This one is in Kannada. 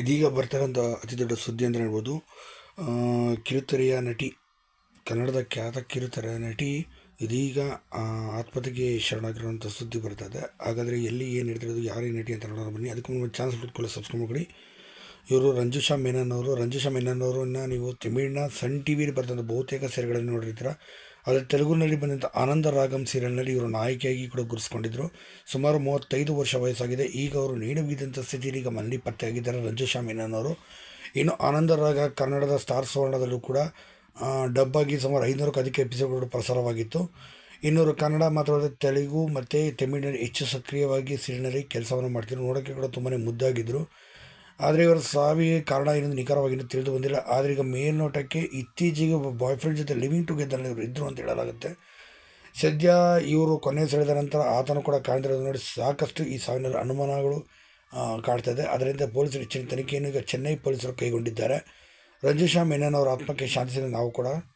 ಇದೀಗ ಬರ್ತಕ್ಕಂಥ ಅತಿ ದೊಡ್ಡ ಸುದ್ದಿ ಅಂತ ಹೇಳ್ಬೋದು. ಕಿರುತೆರೆಯ ನಟಿ, ಕನ್ನಡದ ಖ್ಯಾತ ಕಿರುತೆರೆಯ ನಟಿ ಇದೀಗ ಆತ್ಮಹತ್ಯೆಗೆ ಶರಣಾಗಿರುವಂಥ ಸುದ್ದಿ ಬರ್ತಾ ಇದೆ. ಹಾಗಾದರೆ ಎಲ್ಲಿ ಏನು ನಡೀತಿರೋದು ಯಾರು ನಟಿ ಅಂತ ನೋಡೋಣ, ಬನ್ನಿ. ಅದಕ್ಕೆ ಒಂದು ಚಾನ್ಸ್ ಬಿಟ್ಕೊಳ್ಳಿ ಸಬ್ಸ್ಕ್ರೈಬ್ ಮಾಡಿ ಇವರು ರಂಜುಶಾ ಮೆನನ್ ಅವರು. ರಂಜುಷಾ ಮೆನನ್ ಅವರನ್ನ ನೀವು ತಮಿಳಿನ ಸನ್ ಟಿ ವಿಲಿ ಬರ್ತಂಥ ಬಹುತೇಕ ಸೇರೆಗಳನ್ನು ನೋಡಿರ್ತೀರ. ಆದರೆ ತೆಲುಗುನಲ್ಲಿ ಬಂದಂಥ ಆನಂದ ರಾಗಂ ಸೀರಿಯಲ್ನಲ್ಲಿ ಇವರು ನಾಯಕಿಯಾಗಿ ಕೂಡ ಗುರುಸ್ಕೊಂಡಿದ್ದರು ಸುಮಾರು ಮೂವತ್ತೈದು ವರ್ಷ ವಯಸ್ಸಾಗಿದೆ. ಈಗ ಅವರು ನೀಡುವಿದಂಥ ಸ್ಥಿತಿಯಲ್ಲಿ ಈಗ ಮಲ್ಲಿ ಪತ್ತೆಯಾಗಿದ್ದಾರೆ. ರಂಜುಶಾ ಮೆನನ್ ಅವರು ಇನ್ನು ಆನಂದ ರಾಗ ಕನ್ನಡದ ಸ್ಟಾರ್ ಸುವರ್ಣದಲ್ಲೂ ಕೂಡ ಡಬ್ಬಾಗಿ ಸುಮಾರು ಐನೂರಕ್ಕೂ ಅಧಿಕ ಎಪಿಸೋಡ್ಗಳು ಪ್ರಸಾರವಾಗಿತ್ತು. ಇನ್ನೂರು ಕನ್ನಡ ಮಾತ್ರವಲ್ಲದೆ ತೆಲುಗು ಮತ್ತು ತಮಿಳಿನಲ್ಲಿ ಹೆಚ್ಚು ಸಕ್ರಿಯವಾಗಿ ಸೀರಿಯಲ್ನಲ್ಲಿ ಕೆಲಸವನ್ನು ಮಾಡ್ತಿದ್ರು. ನೋಡೋಕ್ಕೆ ಕೂಡ ತುಂಬಾ ಮುದ್ದಾಗಿದ್ದರು ಆದರೆ ಇವರ ಸಾವಿಗೆ ಕಾರಣ ಏನೆಂದು ನಿಖರವಾಗಿ ತಿಳಿದು ಬಂದಿಲ್ಲ. ಆದರೆ ಈಗ ಮೇಲ್ನೋಟಕ್ಕೆ ಇತ್ತೀಚೆಗೆ ಒಬ್ಬ ಬಾಯ್ ಫ್ರೆಂಡ್ ಜೊತೆ ಲಿವಿಂಗ್ ಟುಗೆದರ್ ಇವರು ಇದ್ದರು ಅಂತ ಹೇಳಲಾಗುತ್ತೆ. ಸದ್ಯ ಇವರು ಕೊನೆ ಸೆಳೆದ ನಂತರ ಆತನು ಕೂಡ ಕಾಣ್ತಿರೋದು ನೋಡಿ ಸಾಕಷ್ಟು ಈ ಸಾವಿನ ಅನುಮಾನಗಳು ಕಾಡ್ತದೆ ಅದರಿಂದ ಪೊಲೀಸರು ಹೆಚ್ಚಿನ ತನಿಖೆಯನ್ನು ಈಗ ಚೆನ್ನೈ ಪೊಲೀಸರು ಕೈಗೊಂಡಿದ್ದಾರೆ. ರಂಜಿಶಾ ಮೆನನ್ ಅವರ ಆತ್ಮಕ್ಕೆ ಶಾಂತಿಸಿದ ನಾವು ಕೂಡ